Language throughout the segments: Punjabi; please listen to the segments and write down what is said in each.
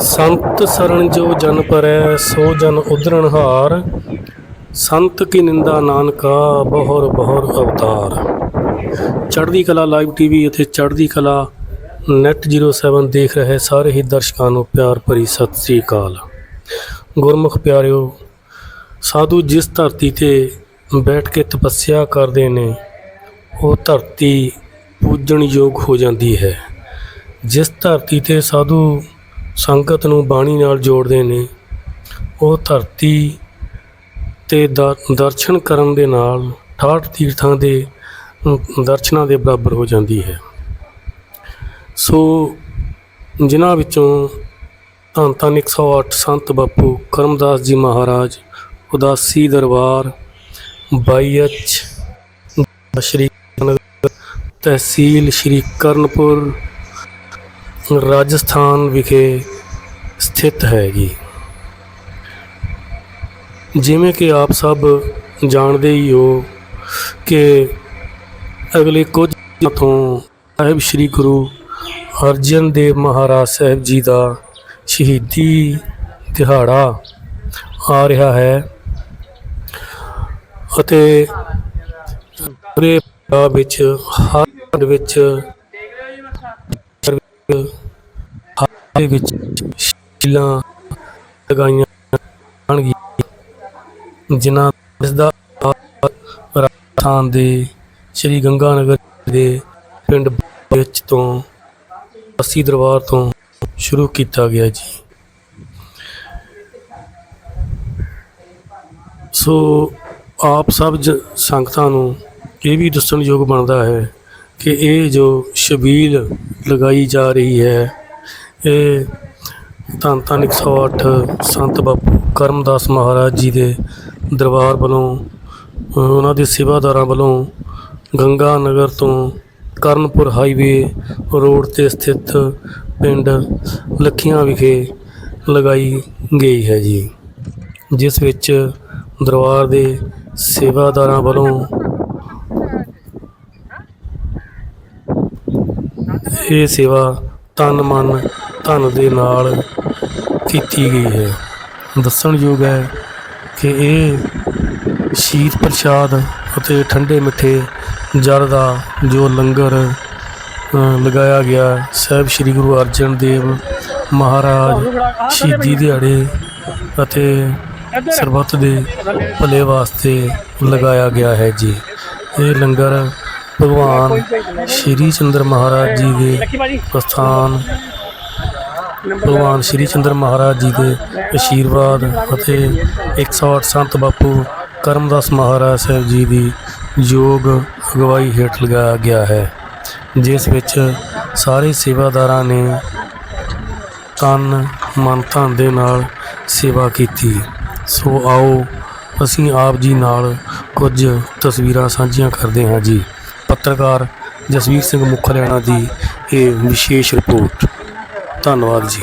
ਸੰਤ ਸਰਣ ਜੋ ਜਨ ਪਰੈ, ਸੋ ਜਨ ਉਧਰਣ ਹਾਰ। ਸੰਤ ਕੀ ਨਿੰਦਾ ਨਾਨਕਾ, ਬਹੁਰ ਬਹੁਰ ਅਵਤਾਰ। ਚੜ੍ਹਦੀ ਕਲਾ ਲਾਈਵ ਟੀਵੀ ਅਤੇ ਚੜ੍ਹਦੀ ਕਲਾ ਨੈਟ 07 ਦੇਖ ਰਹੇ ਸਾਰੇ ਹੀ ਦਰਸ਼ਕਾਂ ਨੂੰ ਪਿਆਰ ਭਰੀ ਸਤਿ ਸ੍ਰੀ ਅਕਾਲ। ਗੁਰਮੁਖ ਪਿਆਰਿਓ, ਸਾਧੂ ਜਿਸ ਧਰਤੀ ਤੇ ਬੈਠ ਕੇ ਤਪੱਸਿਆ ਕਰਦੇ ਨੇ, ਉਹ ਧਰਤੀ ਪੂਜਣ ਯੋਗ ਹੋ ਜਾਂਦੀ ਹੈ। ਜਿਸ ਧਰਤੀ ਤੇ ਸਾਧੂ ਸੰਗਤ ਨੂੰ ਬਾਣੀ ਨਾਲ ਜੋੜਦੇ ਨੇ। ਉਹ ਧਰਤੀ ਤੇ ਦਰ- ਦਰਸ਼ਨ ਕਰਨ ਦੇ ਨਾਲ ਠਾਠ ਤੀਰਥਾਂ ਦੇ ਦਰਸ਼ਨਾਂ ਦੇ ਬਰਾਬਰ ਹੋ ਜਾਂਦੀ ਹੈ। ਸੋ ਜਿਨ੍ਹਾਂ ਵਿੱਚੋਂ ਧੰਨ ਧੰਨ 108 ਸੰਤ ਬਾਪੂ ਕਰਮਦਾਸ ਜੀ ਮਹਾਰਾਜ, ਉਦਾਸੀ ਦਰਬਾਰ 22H ਸ਼੍ਰੀ ਤਹਿਸੀਲ ਸ਼੍ਰੀ ਕਰਨਪੁਰ ਰਾਜਸਥਾਨ ਵਿਖੇ ਸਥਿਤ ਹੈ ਜੀ ਜਿਵੇਂ ਕਿ ਆਪ ਸਭ ਜਾਣਦੇ ਹੀ ਹੋ ਕਿ ਅਗਲੇ ਕੁਝ ਦਿਨਾਂ ਤੋਂ ਸਾਹਿਬ ਸ੍ਰੀ ਗੁਰੂ ਅਰਜਨ ਦੇਵ ਮਹਾਰਾਜ ਸਾਹਿਬ ਜੀ ਦਾ ਸ਼ਹੀਦੀ ਦਿਹਾੜਾ ਆ ਰਿਹਾ ਹੈ ਅਤੇ ਪੂਰੇ ਪੰਜਾਬ ਵਿੱਚ ਹਰ ਪਿੰਡ ਵਿੱਚ ਹਰ ਵਿੱਚ ਸ਼ੀਲਾਂ ਲਗਾਈਆਂ ਜਾਣਗੀਆਂ, ਜਿਨ੍ਹਾਂ ਇਸ ਦਾ ਰਾਜਸਥਾਨ ਦੇ ਸ਼੍ਰੀ ਗੰਗਾ ਨਗਰ ਦੇ ਪਿੰਡ ਵਿੱਚ ਤੋਂ ਅੱਸੀ ਦਰਬਾਰ ਤੋਂ ਸ਼ੁਰੂ ਕੀਤਾ ਗਿਆ ਜੀ। ਸੋ ਆਪ ਸਭ ਜ- ਸੰਗਤਾਂ ਨੂੰ ਇਹ ਵੀ ਦੱਸਣਯੋਗ ਬਣਦਾ ਹੈ ਕਿ ਇਹ ਜੋ ਸ਼ਬੀਲ ਲਗਾਈ ਜਾ ਰਹੀ ਹੈ ਇਹ ਧੰਨ ਧੰਨ 108 ਸੰਤ ਬਾਪੂ ਕਰਮਦਾਸ ਮਹਾਰਾਜ ਜੀ ਦੇ ਦਰਬਾਰ ਵੱਲੋਂ ਉਹਨਾਂ ਦੇ ਸੇਵਾਦਾਰਾਂ ਵੱਲੋਂ ਗੰਗਾ ਨਗਰ ਤੋਂ ਕਰਨਪੁਰ ਹਾਈਵੇ ਰੋਡ ਤੇ ਸਥਿਤ ਪਿੰਡ ਲੱਖੀਆਂ ਵਿਖੇ ਲਗਾਈ ਗਈ ਹੈ ਜੀ, ਜਿਸ ਵਿੱਚ ਦਰਬਾਰ ਦੇ ਸੇਵਾਦਾਰਾਂ ਵੱਲੋਂ ਇਹ ਸੇਵਾ ਤਨ ਮਨ ਧਨ ਦੇ ਨਾਲ ਕੀਤੀ ਗਈ ਹੈ। ਦੱਸਣਯੋਗ ਹੈ ਕਿ ਇਹ ਸ਼ੀਤ ਪ੍ਰਸ਼ਾਦ ਅਤੇ ਠੰਡੇ ਮਿੱਠੇ ਜਲ ਦਾ ਜੋ ਲੰਗਰ ਲਗਾਇਆ ਗਿਆ ਸਾਹਿਬ ਸ੍ਰੀ ਗੁਰੂ ਅਰਜਨ ਦੇਵ ਮਹਾਰਾਜ ਸ਼ਹੀਦੀ ਦਿਹਾੜੇ ਅਤੇ ਸਰਬੱਤ ਦੇ ਭਲੇ ਵਾਸਤੇ ਲਗਾਇਆ ਗਿਆ ਹੈ ਜੀ। ਇਹ ਲੰਗਰ ਭਗਵਾਨ ਸ਼੍ਰੀ ਚੰਦਰ ਮਹਾਰਾਜ ਜੀ ਦੇ ਪ੍ਰਸਥਾਨ ਭਗਵਾਨ ਸ਼੍ਰੀ ਚੰਦਰ ਮਹਾਰਾਜ ਜੀ ਦੇ ਅਸ਼ੀਰਵਾਦ ਅਤੇ 108 ਸੰਤ ਬਾਪੂ ਕਰਮਦਾਸ ਮਹਾਰਾਜ ਸਾਹਿਬ ਜੀ ਦੀ ਯੋਗ ਅਗਵਾਈ ਹੇਠ ਲਗਾਇਆ ਗਿਆ ਹੈ। ਜਿਸ ਵਿੱਚ ਸਾਰੇ ਸੇਵਾਦਾਰਾਂ ਨੇ ਤਨ ਮਨ ਧਨ ਦੇ ਨਾਲ ਸੇਵਾ ਕੀਤੀ। ਸੋ ਆਓ ਅਸੀਂ ਆਪ ਜੀ ਨਾਲ ਕੁਝ ਤਸਵੀਰਾਂ ਸਾਂਝੀਆਂ ਕਰਦੇ ਹਾਂ ਜੀ। ਪੱਤਰਕਾਰ ਜਸਵੀਰ ਸਿੰਘ ਮੁਖਲਿਆਣਾ ਦੀ ਇਹ ਵਿਸ਼ੇਸ਼ ਰਿਪੋਰਟ। ਧੰਨਵਾਦ ਜੀ।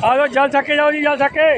ਆ ਜਾਓ ਜਲ ਛੱਕੇ ਜਾਓ ਜੀ ਜਲ ਛੱਕੇ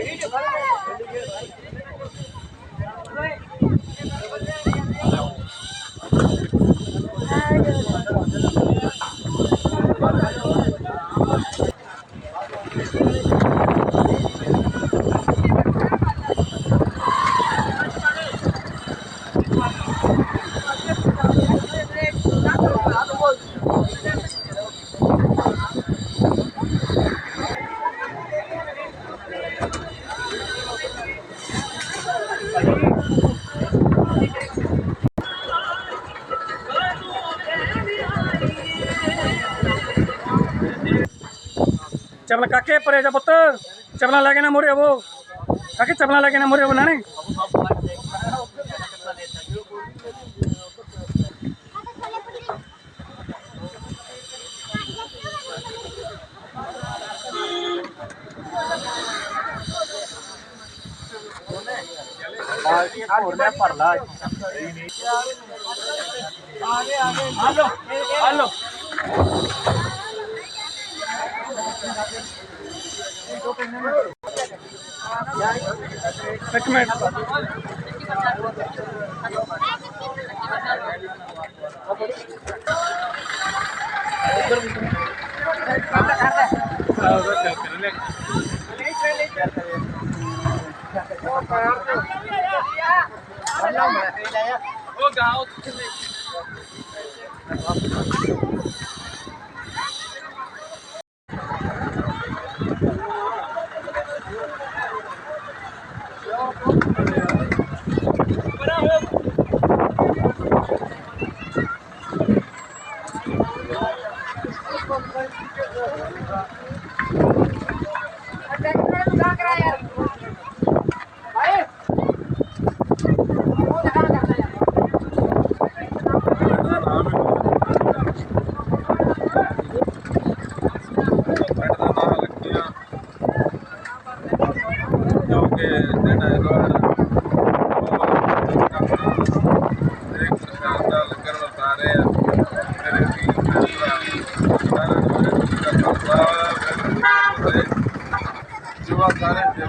ਚਪਲ ਕਾਕੇ ਪਰੇ ਜਾ ਪੁੱਤ। ਚਪਲਾਂ ਲੈ ਕੇ ਨਾ ਮੋਰੇ ਉਹ ਕਾਕੇ ਚਪਲਾਂ ਲੈ ਕੇ ਨਾ ਮੋਰੇ ਉਹ ਨਾਣੇ। ਹਲੋ ਹਲੋ ਇੱਕ ਮਿੰਟ ਜੁਵਾ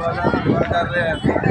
ਸਾਰੇ